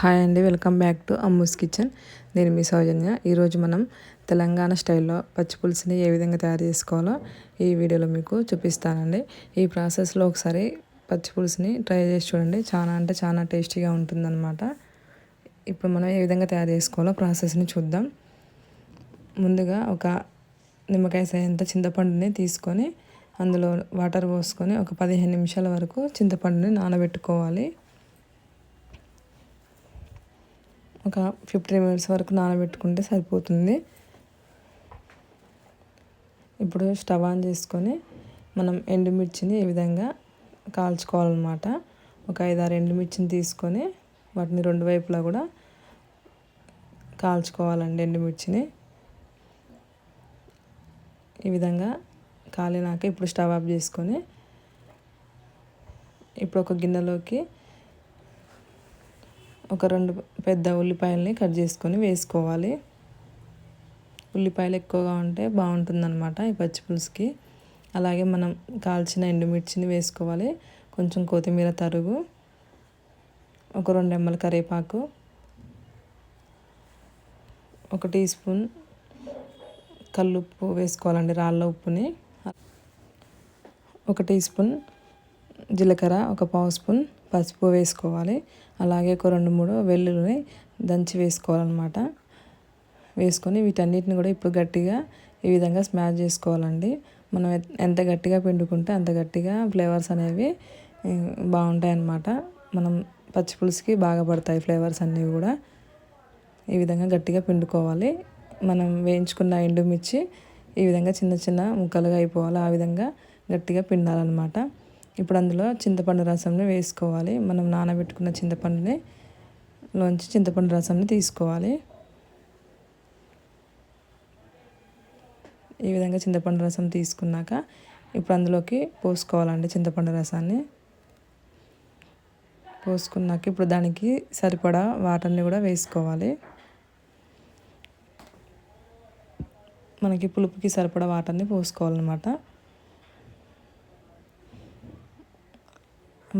Hi అండి welcome back to Ammu's kitchen నేను మీ సౌజన్య. ఈరోజు మనం తెలంగాణ స్టైల్లో పచ్చి పులుసుని ఏ విధంగా తయారు చేసుకోవాలో ఈ వీడియోలో మీకు చూపిస్తానండి. ఈ ప్రాసెస్లో ఒకసారి పచ్చి పులుసుని ట్రై చేసి చూడండి. చాలా అంటే చాలా టేస్టీగా ఉంటుందన్నమాట. ఇప్పుడు మనం ఏ విధంగా తయారు చేసుకోవాలో ప్రాసెస్ని చూద్దాం. ముందుగా ఒక నిమ్మకాయ సైంత చింతపండుని తీసుకొని అందులో వాటర్ పోసుకొని ఒక పదిహేను నిమిషాల వరకు చింతపండుని నానబెట్టుకోవాలి. ఒక ఫిఫ్టీన్ మినిట్స్ వరకు నానబెట్టుకుంటే సరిపోతుంది. ఇప్పుడు స్టవ్ ఆన్ చేసుకొని మనం ఎండుమిర్చిని ఈ విధంగా కాల్చుకోవాలన్నమాట. ఒక ఐదారు ఎండుమిర్చిని తీసుకొని వాటిని రెండు వైపులా కూడా కాల్చుకోవాలండి ఎండుమిర్చిని. ఈ విధంగా కాలినాక ఇప్పుడు స్టవ్ ఆఫ్ చేసుకొని ఇప్పుడు ఒక గిన్నెలోకి ఒక రెండు పెద్ద ఉల్లిపాయలని కట్ చేసుకొని వేసుకోవాలి. ఉల్లిపాయలు ఎక్కువగా ఉంటే బాగుంటుందన్నమాట ఈ పచ్చి పులుసుకి. అలాగే మనం కాల్చిన ఎండుమిర్చిని వేసుకోవాలి. కొంచెం కొత్తిమీర తరుగు ఒక రెండు ఎమ్మల కరివేపాకు ఒక టీ స్పూన్ కల్లుప్పు వేసుకోవాలండి రాళ్ళ ఉప్పుని. ఒక టీ స్పూన్ జీలకర్ర ఒక పావు స్పూన్ పసుపు వేసుకోవాలి. అలాగే ఒక రెండు మూడు వెల్లుల్ని దంచి వేసుకోవాలన్నమాట. వేసుకొని వీటన్నిటిని కూడా ఇప్పుడు గట్టిగా ఈ విధంగా స్మాష్ చేసుకోవాలండి. మనం ఎంత గట్టిగా పిండుకుంటే అంత గట్టిగా ఫ్లేవర్స్ అనేవి బాగుంటాయి అన్నమాట మనం పచ్చి పులుసుకి బాగా పడతాయి ఫ్లేవర్స్ అన్నీ కూడా. ఈ విధంగా గట్టిగా పిండుకోవాలి. మనం వేయించుకున్న ఎండుమిర్చి ఈ విధంగా చిన్న చిన్న ముక్కలుగా అయిపోవాలి. ఆ విధంగా గట్టిగా పిండాలన్నమాట. ఇప్పుడు అందులో చింతపండు రసంని వేసుకోవాలి. మనం నానబెట్టుకున్న చింతపండుని లోంచి చింతపండు రసంని తీసుకోవాలి. ఈ విధంగా చింతపండు రసం తీసుకున్నాక ఇప్పుడు అందులోకి పోసుకోవాలండి చింతపండు రసాన్ని. పోసుకున్నాక ఇప్పుడు దానికి సరిపడా వాటర్ని కూడా వేసుకోవాలి. మనకి పులుపుకి సరిపడా వాటర్ని పోసుకోవాలన్నమాట.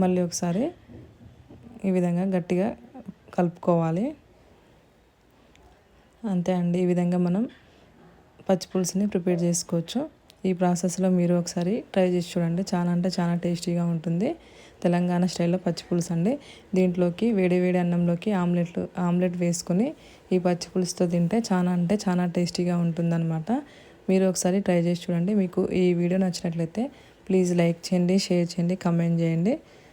మళ్ళీ ఒకసారి ఈ విధంగా గట్టిగా కలుపుకోవాలి. అంతే అండి ఈ విధంగా మనం పచ్చి పులుసుని ప్రిపేర్ చేసుకోవచ్చు. ఈ ప్రాసెస్లో మీరు ఒకసారి ట్రై చేసి చూడండి. చాలా అంటే చాలా టేస్టీగా ఉంటుంది. తెలంగాణ స్టైల్లో పచ్చి పులుసు అండి. దీంట్లోకి వేడి వేడి అన్నంలోకి ఆమ్లెట్లు ఆమ్లెట్ వేసుకొని ఈ పచ్చి పులుసుతో తింటే చాలా అంటే చాలా టేస్టీగా ఉంటుందన్నమాట. మీరు ఒకసారి ట్రై చేసి చూడండి. మీకు ఈ వీడియో నచ్చినట్లయితే ప్లీజ్ లైక్ చేయండి షేర్ చేయండి కమెంట్ చేయండి.